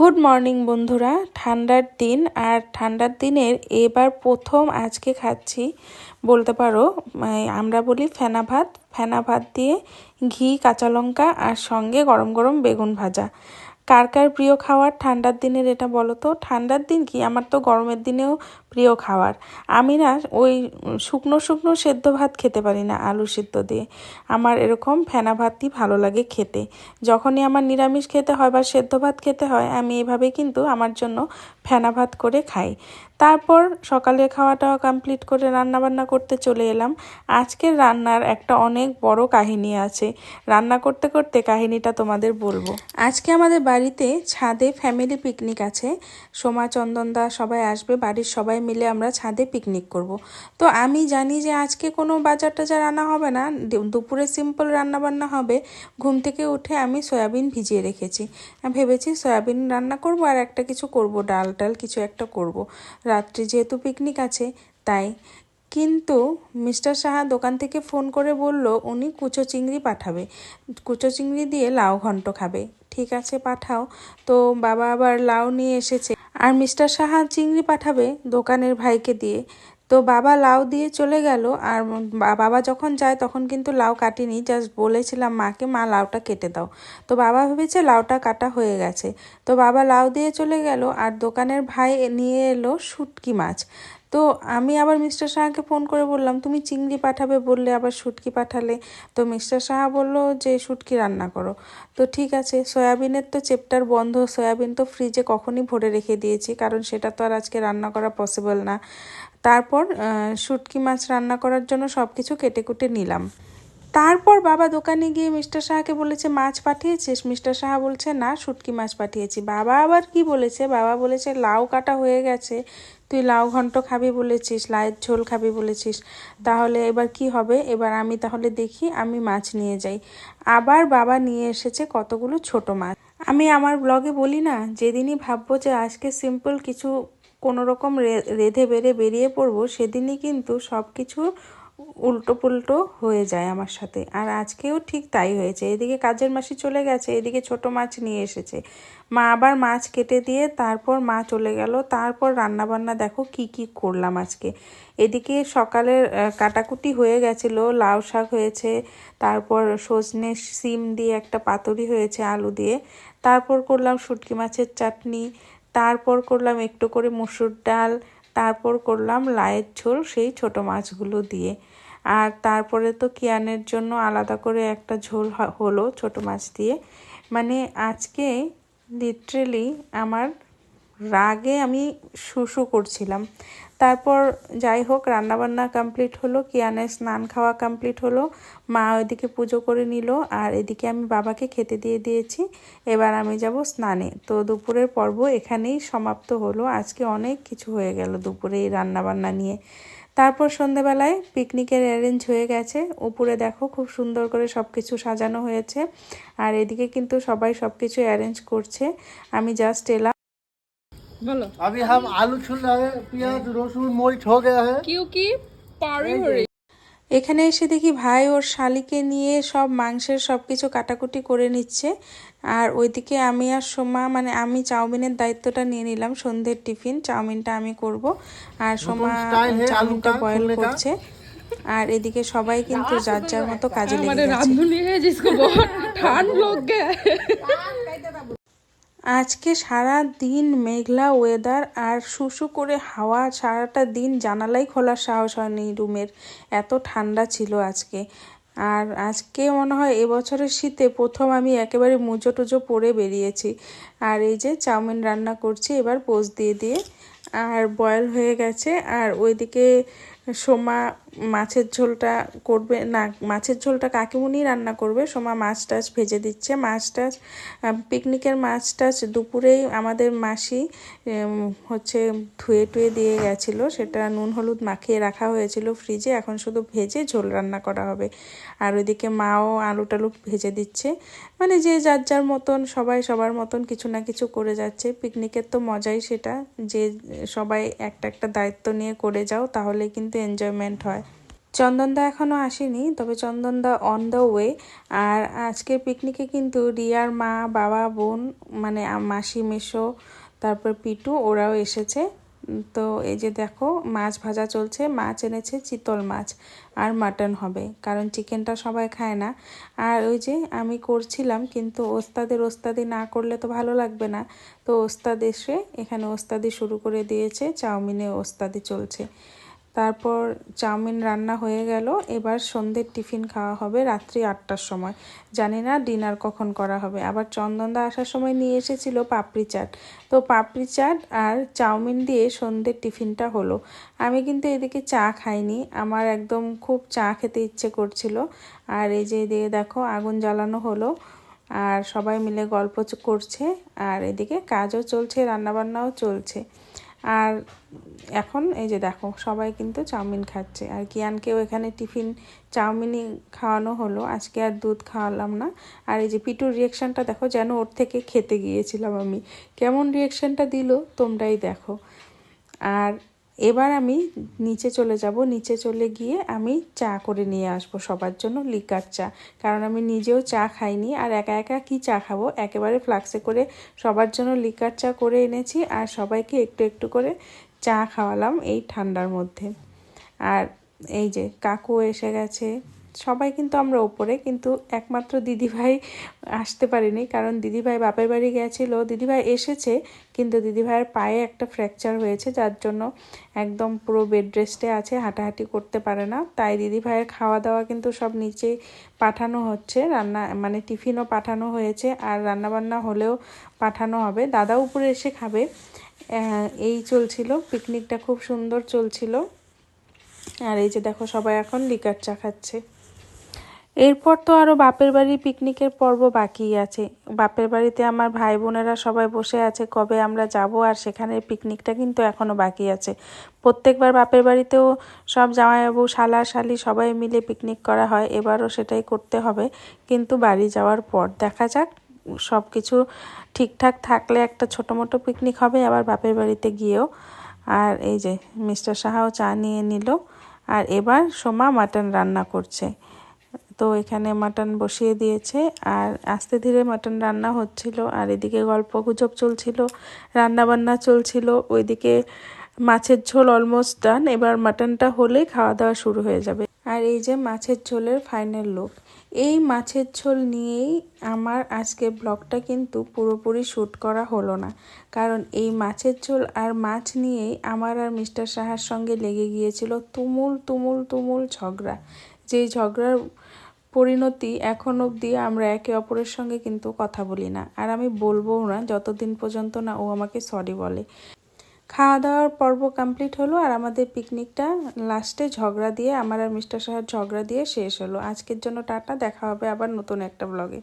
Good morning বন্ধুরা। ঠান্ডার দিন, আর ঠান্ডার দিনের এবার প্রথম আজকে খাচ্ছি, বলতে পারো মানে আমরা বলি ফেনা ভাত। ফেনা ভাত দিয়ে ঘি, কাঁচা লঙ্কা, আর সঙ্গে গরম গরম বেগুন ভাজা। কার কার প্রিয় খাবার ঠান্ডার দিনের এটা বলো তো ঠান্ডার দিন কি? আমার তো গরমের দিনেও প্রিয় খাবার আমি না ওই শুকনো শুকনো সেদ্ধ ভাত খেতে পারি না, আলু সেদ্ধ দিয়ে। আমার এরকম ফেনা ভাতই ভালো লাগে খেতে। যখনই আমার নিরামিষ খেতে হয় বা সেদ্ধ ভাত খেতে হয়, আমি এভাবে কিন্তু আমার জন্য ফেনা ভাত করে খাই। তারপর সকালের খাওয়াটাও কমপ্লিট করে রান্নাবান্না করতে চলে এলাম। আজকের রান্নার একটা অনেক বড় কাহিনী আছে। রান্না করতে করতে কাহিনীটা তোমাদের বলব। আজকে আমাদের বাড়িতে ছাদে ফ্যামিলি পিকনিক আছে। সোমা চন্দনদা সবাই আসবে, বাড়ির সবাই মিলে আমরা ছাদে পিকনিক করব। তো আমি জানি যে আজকে কোনো বাজার টাজার রান্না হবে না। দুপুরে সিম্পল রান্না বান্না হবে। ঘুম থেকে উঠে আমি সয়াবিন ভিজিয়ে রেখেছি। ভেবেছি সয়াবিন রান্না করব আর একটা কিছু করব ডাল। টাল কিছু একটা করব। রাত্রি যেহেতু পিকনিক আছে, তাই। কিন্তু মিস্টার সাহা দোকান থেকে ফোন করে বলল, উনি কুচো চিংড়ি পাঠাবে। কুচো চিংড়ি দিয়ে লাউ ঘন্ট খাবে। ঠিক আছে, পাঠাও। তো বাবা আবার লাউ নিয়ে এসেছে। আর মিস্টার সাহা চিংড়ি পাঠাবে দোকানের ভাইকে দিয়ে। তো বাবা লাউ দিয়ে চলে গেল আর বাবা যখন যায় তখন কিন্তু লাউ কাটিনি জাস্ট বলেছিলাম মাকে, মা, লাউটা কেটে দাও। তো বাবা ভেবেছে লাউটা কাটা হয়ে গেছে। তো বাবা লাউ দিয়ে চলে গেল আর দোকানের ভাই নিয়ে এলো শুটকি মাছ। তো আমি আবার মিস্টার সাহাকে ফোন করে বললাম, তুমি চিংড়ি পাঠাবে বললে, আবার শুটকি পাঠালে। তো মিস্টার সাহা বলল যে, শুটকি রান্না করো। তো ঠিক আছে, সয়াবিনের তো চেপ্টার বন্ধ, সয়াবিন তো ফ্রিজে কখনই ভরে রেখে দিয়েছি, কারণ সেটা তো আর আজকে রান্না করা পসিবল না। তারপর শুটকি মাছ রান্না করার জন্য সব কিছু কেটে কুটে নিলাম। তারপর বাবা দোকানে গিয়ে মিস্টার সাহাকে বলেছে, মাছ পাঠিয়েছিস? মিস্টার সাহা বলছে, না, শুটকি মাছ পাঠিয়েছি। বাবা আবার কি বলেছে? বাবা বলেছে, লাউ কাটা হয়ে গেছে। তুই লাউ ঘন্ট খাবি বলেছিস লাউয়ের ঝোল খাবি বলেছিস। তাহলে এবার কি হবে? এবার আমি তাহলে দেখি, আমি মাছ নিয়ে যাই। আবার বাবা নিয়ে এসেছে কতগুলো ছোট মাছ। আমি আমার ব্লগে বলি না, যেদিনই ভাববো যে আজকে সিম্পল কিছু কোনো রকম রেধে বেড়ে বেরিয়ে পড়ব, সেদিনই কিন্তু সব কিছু উল্টো পুল্টো হয়ে যায় আমার সাথে। আর আজকেও ঠিক তাই হয়েছে। এদিকে কাজের মাসি চলে গেছে, এদিকে ছোট মাছ নিয়ে এসেছে। মা আবার মাছ কেটে দিয়ে তারপর মা চলে গেল। তারপর রান্না বান্না দেখো কি কি করলাম আজকে। এদিকে সকালের কাটাকুটি হয়ে গেছিল, লাউ শাক হয়েছে, তারপর সজনে সিম দিয়ে একটা পাতুরি হয়েছে আলু দিয়ে। তারপর করলাম শুটকি মাছের চাটনি, তারপর করলাম একটু করে মুসুর ডাল তারপর করলাম লায়ের ঝোল সেই ছোট মাছগুলো দিয়ে। আর তারপরে তো কিয়ানের জন্য আলাদা করে একটা ঝোল হলো ছোট মাছ দিয়ে। মানে আজকে লিটারেলি আমার রাগে আমি শুশু করছিলাম। তারপর যাই হোক রান্নাবান্না কমপ্লিট হলো, কিয়ানের স্নান খাওয়া কমপ্লিট হলো, মা ওইদিকে পুজো করে নিল, আর এদিকে আমি বাবাকে খেতে দিয়ে দিয়েছি। এবার আমি যাব স্নানে। তো দুপুরের পর্ব এখানেই সমাপ্ত হলো। আজকে অনেক কিছু হয়ে গেল দুপুরে এই রান্নাবান্না নিয়ে। তারপর সন্ধেবেলায় পিকনিকের অ্যারেঞ্জ হয়ে গেছে। উপরে দেখো খুব সুন্দর করে সব কিছু সাজানো হয়েছে। আর এদিকে কিন্তু সবাই সব কিছু অ্যারেঞ্জ করছে। আমি জাস্ট এলাম। बोलो अभी हम आलू छुल रहे हैं प्याज रसून मरीच हो गया है क्योंकि पारी हो रही এখানে এসে দেখি ভাই ওর শালিকে নিয়ে সব মাংসের সব কিছু কাটাকুটি করে নিচ্ছে আর ওইদিকে আমি আর সোমা মানে আমি চাউমিনের দায়িত্বটা নিয়ে নিলাম সন্ধ্যের টিফিন চাউমিনটা আমি করব আর সোমা style है চাউমিনটা आलू का বয়েল खोलने का। করছে আর এদিকে সবাই কিন্তু যার যার মতো কাজে লেগে हमारे গেছে আজকে সারা দিন মেঘলা ওয়েদার আর শুশু করে হাওয়া সারাটা দিন জানালাই খোলার সাহস হয়নি রুমের। এত ঠান্ডা ছিল আজকে। আর আজকে মনে হয় এবছরের শীতে প্রথম আমি একেবারে মুজো টুজো পরে বেরিয়েছি। আর এই যে চাউমিন রান্না করছি, এবার পোজ দিয়ে দিয়ে। আর বয়েল হয়ে গেছে। আর ওইদিকে সোমা মাছের ঝোলটা করবে, না, মাছের ঝোলটা কাকিমুনি রান্না করবে। সোমা মাছ টাছ ভেজে দিচ্ছে। মাছ টাছ পিকনিকের মাছ টাছ দুপুরেই আমাদের মাসি হচ্ছে ধুয়ে টুয়ে দিয়ে গেছিল। সেটা নুন হলুদ মাখিয়ে রাখা হয়েছিল ফ্রিজে। এখন শুধু ভেজে ঝোল রান্না করা হবে। আর ওইদিকে মাও আলু টালু ভেজে দিচ্ছে। মানে যে যার যার মতন, সবাই সবার মতন কিছু না কিছু করে যাচ্ছে। পিকনিকের তো মজাই সেটা। যে সবাই একটা একটা দায়িত্ব নিয়ে করে যাও তাহলে কিন্তু এনজয়মেন্ট হয়। চন্দনদা এখনও আসেনি, তবে চন্দনদা অন দ্য ওয়ে আর আজকের পিকনিকে কিন্তু রিয়ার মা, বাবা, বোন মানে মাসি মেশো তারপর পিটু, ওরাও এসেছে। তো এই যে দেখো, মাছ ভাজা চলছে, মাছ এনেছে চিতল মাছ, আর মাটন হবে, কারণ চিকেনটা সবাই খায় না। আর ওই যে আমি করছিলাম, কিন্তু ওস্তাদের ওস্তাদি না করলে তো ভালো লাগবে না। তো ওস্তাদ এসে এখানে ওস্তাদি শুরু করে দিয়েছে, চাউমিনে ওস্তাদি চলছে। তারপর চাউমিন রান্না হয়ে গেল। এবার সন্ধ্যের টিফিন খাওয়া হবে রাত্রি আটটার সময়। জানি না ডিনার কখন করা হবে। আবার চন্দনদা আসার সময় নিয়ে এসেছিল পাপড়ি চাট। তো পাপড়ি চাট আর চাউমিন দিয়ে সন্ধ্যের টিফিনটা হলো। আমি কিন্তু এদিকে চা খাইনি। আমার একদম খুব চা খেতে ইচ্ছে করছিল। আর এই যে দিয়ে দেখো আগুন জ্বালানো হলো। আর সবাই মিলে গল্প করছে। আর এদিকে কাজও চলছে, রান্নাবান্নাও চলছে। আর এখন এই যে দেখো, সবাই কিন্তু চাউমিন খাচ্ছে। আর কিয়ানকেও এখানে টিফিন চাউমিনই খাওয়ানো হলো। আজকে আর দুধ খাওয়ালাম না। আর এই যে পিটুর রিয়েকশানটা দেখো, যেন ওর থেকে খেতে গিয়েছিলাম আমি। কেমন রিয়েকশানটা দিল, তোমরাই দেখো। আর এবার আমি নিচে চলে যাব। নিচে চলে গিয়ে আমি চা করে নিয়ে আসব সবার জন্য, লিকার চা। কারণ আমি নিজেও চা খাইনি আর একা একা কি চা খাব? একেবারে ফ্লাক্সে করে সবার জন্য লিকার চা করে এনেছি আর সবাইকে একটু একটু করে চা খাওয়ালাম এই ঠান্ডার মধ্যে। আর এই যে কাকু এসে গেছে। সবাই কিন্তু আমরা ওপরে, কিন্তু একমাত্র দিদিভাই আসতে পারিনি, কারণ দিদিভাই বাপের বাড়ি গেছিল। দিদিভাই এসেছে, কিন্তু দিদিভাইয়ের পায়ে একটা ফ্র্যাকচার হয়েছে, যার জন্য একদম পুরো বেড রেস্টে আছে, হাঁটাহাঁটি করতে পারে না। তাই দিদিভাইয়ের খাওয়া দাওয়া কিন্তু সব নিচে পাঠানো হচ্ছে, রান্না মানে টিফিনও পাঠানো হয়েছে, আর রান্নাবান্না হলেও পাঠানো হবে। দাদা উপরে এসে খাবে। এই চলছিল পিকনিকটা খুব সুন্দর চলছিল। আর এই যে দেখো, সবাই এখন লিকার চা খাচ্ছে। এরপর তো আরও বাপের বাড়ির পিকনিকের পর্ব বাকি আছে। বাপের বাড়িতে আমার ভাই বোনেরা সবাই বসে আছে, কবে আমরা যাব আর সেখানের পিকনিকটা কিন্তু এখনও বাকি আছে। প্রত্যেকবার বাপের বাড়িতেও সব জামাইবাবু, শালা, শালি সবাই মিলে পিকনিক করা হয়, এবারও সেটাই করতে হবে। কিন্তু বাড়ি যাওয়ার পর দেখা যাক সব কিছু ঠিকঠাক থাকলে একটা ছোটো মোটো পিকনিক হবে আবার বাপের বাড়িতে গিয়েও। আর এই যে, মিস্টার সাহাও চা নিয়ে নিল, আর এবার সোমা মাটন রান্না করছে। তো এখানে মাটন বসিয়ে দিয়েছে আর আস্তে ধীরে মাটন রান্না হচ্ছিল আর এদিকে গল্প গুজব চলছিল রান্না বান্না চলছিল, ওইদিকে মাছের ঝোল অলমোস্ট ডান এবার মাটনটা হলেই খাওয়া দাওয়া শুরু হয়ে যাবে। আর এই যে মাছের ঝোলের ফাইনাল লুক এই মাছের ঝোল নিয়েই আমার আজকে ব্লগটা কিন্তু পুরোপুরি শ্যুট করা হলো না। কারণ এই মাছের ঝোল আর মাছ নিয়েই আমার আর মিস্টার সাহার সঙ্গে লেগে গিয়েছিল তুমুল তুমুল তুমুল ঝগড়া। যেই ঝগড়ার পরিণতি এখন অবধি আমরা একে অপরের সঙ্গে কিন্তু কথা বলি না। আর আমি বলবোও না, যতদিন পর্যন্ত না ও আমাকে সরি বলে। খাওয়া দাওয়ার পর্ব কমপ্লিট হলো আর আমাদের পিকনিকটা লাস্টে ঝগড়া দিয়ে, আমার আর মিস্টার সাহেব ঝগড়া দিয়ে শেষ হলো। আজকের জন্য টাটা, দেখা হবে আবার নতুন একটা ব্লগে